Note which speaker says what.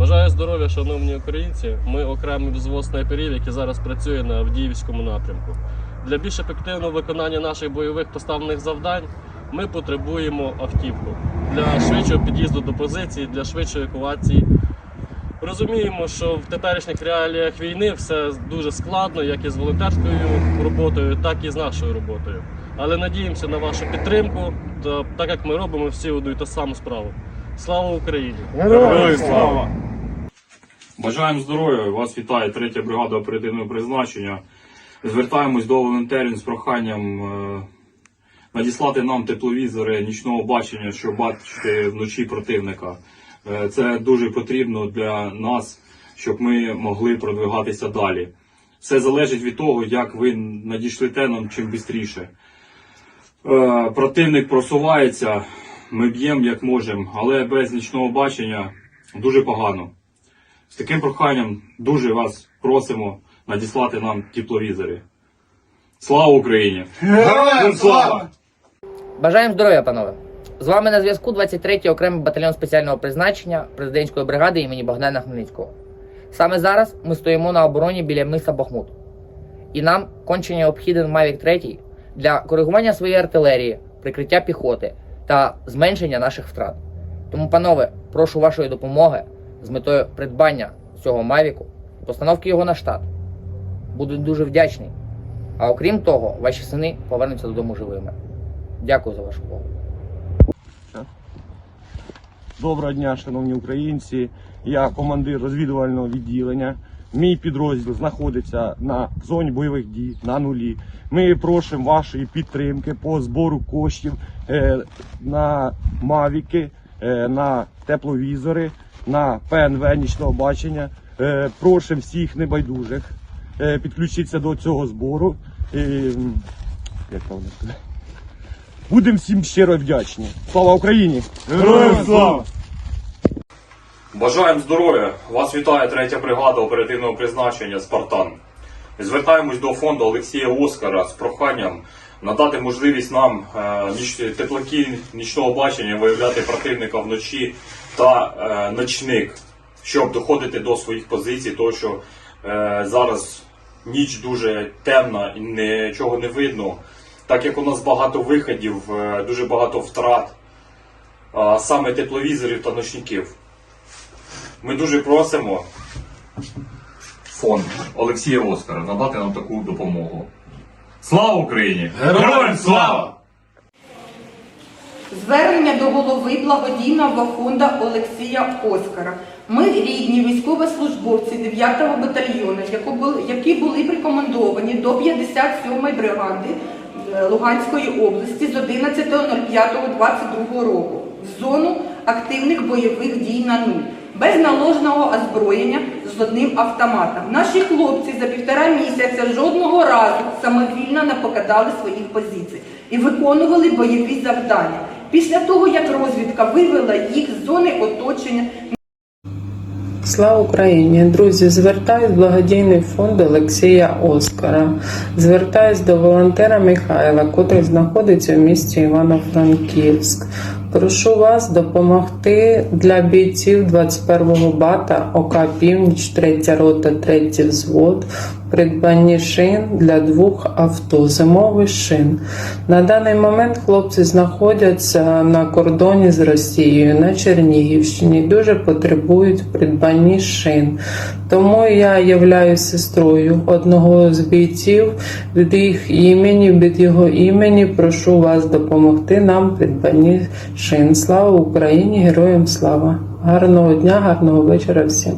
Speaker 1: Бажаю здоров'я, шановні українці. Ми окремий взвод снайперів, який зараз працює на Авдіївському напрямку. Для більш ефективного виконання наших бойових поставлених завдань ми потребуємо автівку для швидшого під'їзду до позиції, для швидшої евакуації. Розуміємо, що в теперішніх реаліях війни все дуже складно, як і з волонтерською роботою, так і з нашою роботою. Але надіємося на вашу підтримку, так як ми робимо всі одну і ту саму справу. Слава Україні!
Speaker 2: Героям слава! Бажаємо здоров'я! Вас вітає третя бригада оперативного призначення. Звертаємось до волонтерів з проханням е, надіслати нам тепловізори нічного бачення, щоб бачити вночі противника. Е, Це дуже потрібно для нас, щоб ми могли продвигатися далі. Все залежить від того, як ви надішлете нам чим швидше. Е, Противник просувається, ми б'ємо як можемо, але без нічного бачення дуже погано. З таким проханням дуже вас просимо надіслати нам тепловізори. Слава Україні!
Speaker 3: Героям слава!
Speaker 4: Бажаємо здоров'я, панове! З вами на зв'язку 23-й окремий батальйон спеціального призначення президентської бригади імені Богдана Хмельницького. Саме зараз ми стоїмо на обороні біля миса Бахмут. І нам конче необхіден Mavic 3 для коригування своєї артилерії, прикриття піхоти та зменшення наших втрат. Тому, панове, прошу вашої допомоги з метою придбання цього Мавіку постановки його на штат. Буду дуже вдячний. А окрім того, ваші сини повернуться додому живими. Дякую за вашу увагу.
Speaker 3: Доброго дня, шановні українці. Я командир розвідувального відділення. Мій підрозділ знаходиться на зоні бойових дій на нулі. Ми просимо вашої підтримки по збору коштів е, на мавіки, е, на тепловізори, на ПНВ нічного бачення. Е, просимо всіх небайдужих е, підключитися до цього збору. Як правильно? Будемо всім щиро вдячні. Слава Україні!
Speaker 2: Героям слава! Бажаємо здоров'я! Вас вітає третя бригада оперативного призначення Спартан. Звертаємось до фонду Олексія Оскара з проханням надати можливість нам е, теплаки нічного бачення виявляти противника вночі та е, ночник, щоб доходити до своїх позицій, тому що е, зараз ніч дуже темна і нічого не видно. Так як у нас багато виходів, дуже багато втрат, саме тепловізорів та ночників. Ми дуже просимо фонд Олексія Оскара надати нам таку допомогу. Слава Україні! Героям слава!
Speaker 5: Звернення до голови благодійного фонду Олексія Оскара. Ми рідні військовослужбовці 9-го батальйону, які були прикомандовані до 57-ї бригади е, Луганської області з 11.05.22 року в зону активних бойових дій на нуль. Без наложного озброєння з одним автоматом. Наші хлопці за півтора місяця жодного разу самовільно не покидали своїх позицій і виконували бойові завдання. Після того, як розвідка вивела їх з зони оточення,
Speaker 6: Слава Україні! Друзі, звертаюсь в благодійний фонд Олексія Оскара. Звертаюсь до волонтера Михайла, котрий знаходиться в місті Івано-Франківськ. Прошу вас допомогти для бійців 21-го бата. ОК Північ, 3 рота, 3 взвод, придбанні шин для двох авто, зимових шин. На даний момент хлопці знаходяться на кордоні з Росією на Чернігівщині, дуже потребують придбанні шин. Тому я являюсь сестрою одного з бійців від їх імені, від його імені. Прошу вас допомогти нам придбанні шин. Слава Україні! Героям слава! Гарного дня, гарного вечора всім!